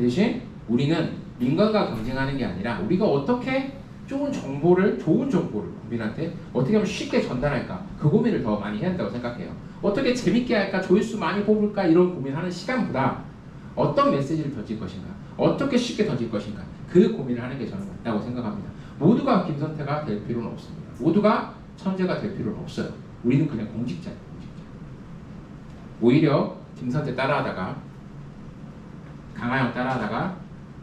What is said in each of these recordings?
그 대신 우리는 민간과 경쟁하는 게 아니라 우리가 어떻게 좋은 정보를 좋은 정보를 국민한테 어떻게 하면 쉽게 전달할까 그 고민을 더 많이 해야 한다고 생각해요. 어떻게 재밌게 할까 조회수 많이 뽑을까 이런 고민하는 시간보다 어떤 메시지를 던질 것인가 어떻게 쉽게 던질 것인가 그 고민을 하는 게 저는 맞다고 생각합니다. 모두가 김선태가 될 필요는 없습니다. 모두가 천재가 될 필요는 없어요. 우리는 그냥 공직자예요. 공직자. 오히려 김선태 따라하다가 강하영 따라하다가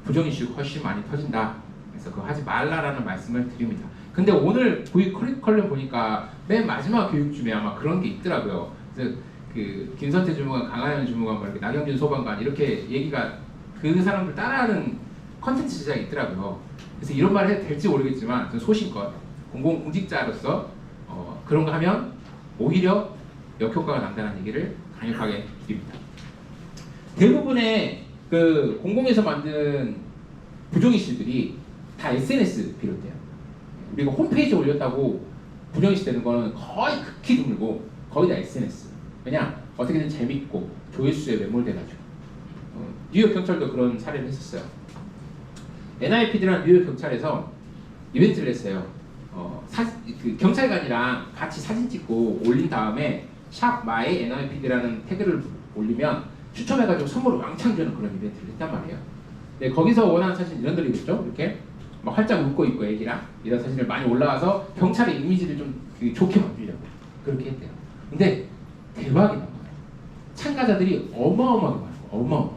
부정 이슈가 훨씬 많이 터진다. 그래서 그거 하지 말라라는 말씀을 드립니다. 근데 오늘 교육 커리컬럼 보니까 맨 마지막 교육쯤에 아마 그런 게 있더라고요. 그래서 그 김선태 주무관, 강하영 주무관, 뭐 나경준 소방관 이렇게 얘기가 그 사람들 따라하는 컨텐츠 제작이 있더라고요. 그래서 이런 말 해도 될지 모르겠지만 저는 소신껏 공공공직자로서 어, 그런 거 하면 오히려 역효과가 난다는 얘기를 강력하게 드립니다. 대부분의 그 공공에서 만든 부정 이슈들이 다 SNS 비롯돼요. 우리가 홈페이지에 올렸다고 부정 이슈 되는 거는 거의 극히 드물고 거의 다 SNS. 왜냐 어떻게든 재밌고 조회수에 매몰돼가지고 어, 뉴욕 경찰도 그런 사례를 했었어요. NIPD라는 뉴욕 경찰에서 이벤트를 했어요. 어, 사, 그 경찰관이랑 같이 사진 찍고 올린 다음에 샵 마이 NIPD라는 태그를 올리면 추첨해가지고 선물을 왕창 주는 그런 이벤트를 했단 말이에요. 네, 거기서 원하는 사진 이런 들이겠죠? 이렇게 막 활짝 웃고 있고 애기랑 이런 사진을 많이 올라와서 경찰의 이미지를 좀그 좋게 만들려고 그렇게 했대요. 근데 대박이 난 거예요. 참가자들이 어마어마하게 많아요. 어마어마.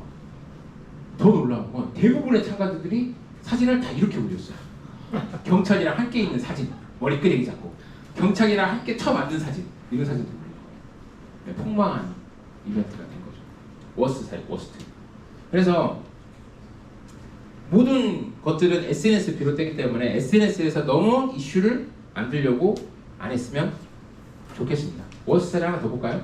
더 놀라운 건 대부분의 참가자들이 사진을 다 이렇게 올렸어요. 경찰이랑 함께 있는 사진, 머리끄댕이 잡고 경찰이랑 함께 처 만든 사진 이런 사진도 올리고 네, 폭망한 이벤트가 된 거죠. 워스트 사이 워스트. 그래서 모든 것들은 SNS 비롯되기 때문에 SNS에서 너무 이슈를 만들려고 안 했으면 좋겠습니다. 워스트를 하나 더 볼까요?